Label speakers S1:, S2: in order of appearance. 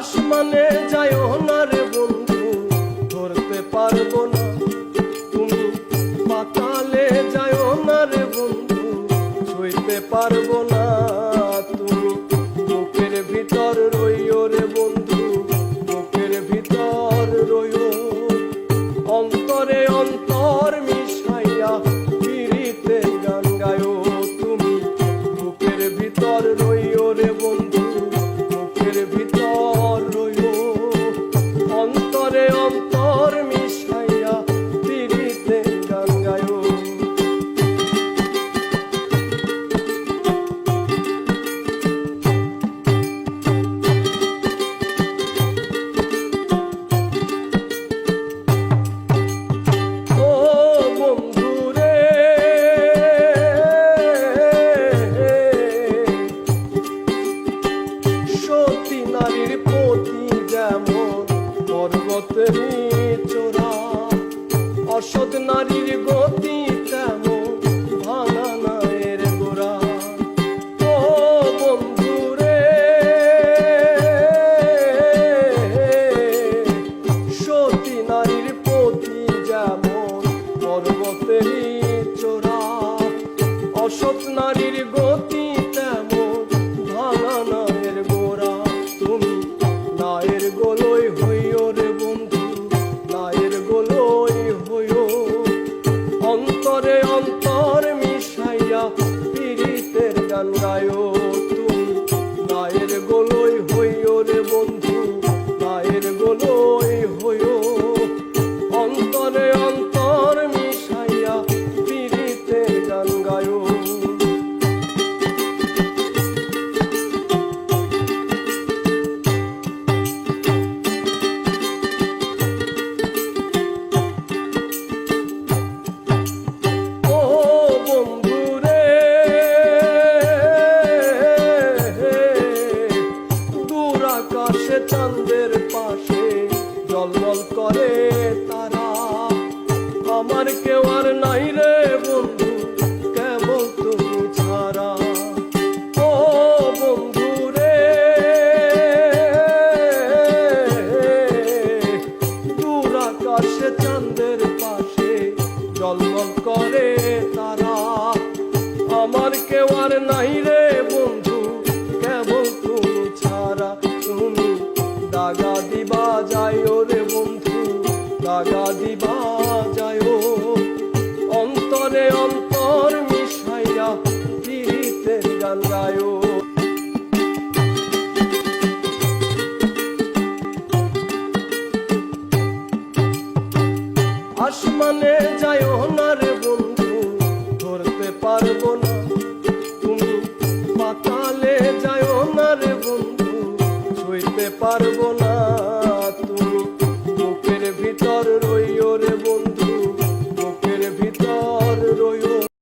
S1: আসমানে যাইও না রে বন্ধু, ধরতে পারব না। তুমি পাতালে যাইও না রে বন্ধু ছুঁইতে পারব না। তুমি বুকের ভিতর রইও রে বন্ধু, বুকের ভিতর রইও। অন্তরে অন্তর মিশাইয়া সতী নারীর পতি যেমন পর্বতেরই চোরা অসৎ নারীর গতি তেমন, ভাঙা নায়ের সতী নারীর পতি যেমন পর্বতেরই চোরা অসৎ নারীর গতি তেমন নায়ের জলমল করে তারা। আমার কেউ আর নাই রে বন্ধু, কেবল তুমি ছাড়া। ও বন্ধু রে, দূর আকাশে চাঁদের পাশে জলমল করে তারা। আমার কেউ আর নাই রে বন্ধু, কেবল তুমি ছাড়া। তুমি দাগা আসমানে যাইও না রে বন্ধু, ধরতে পারব না। তুমি পাতালে যাইও না রে বন্ধু, ছুঁইতে পারব না।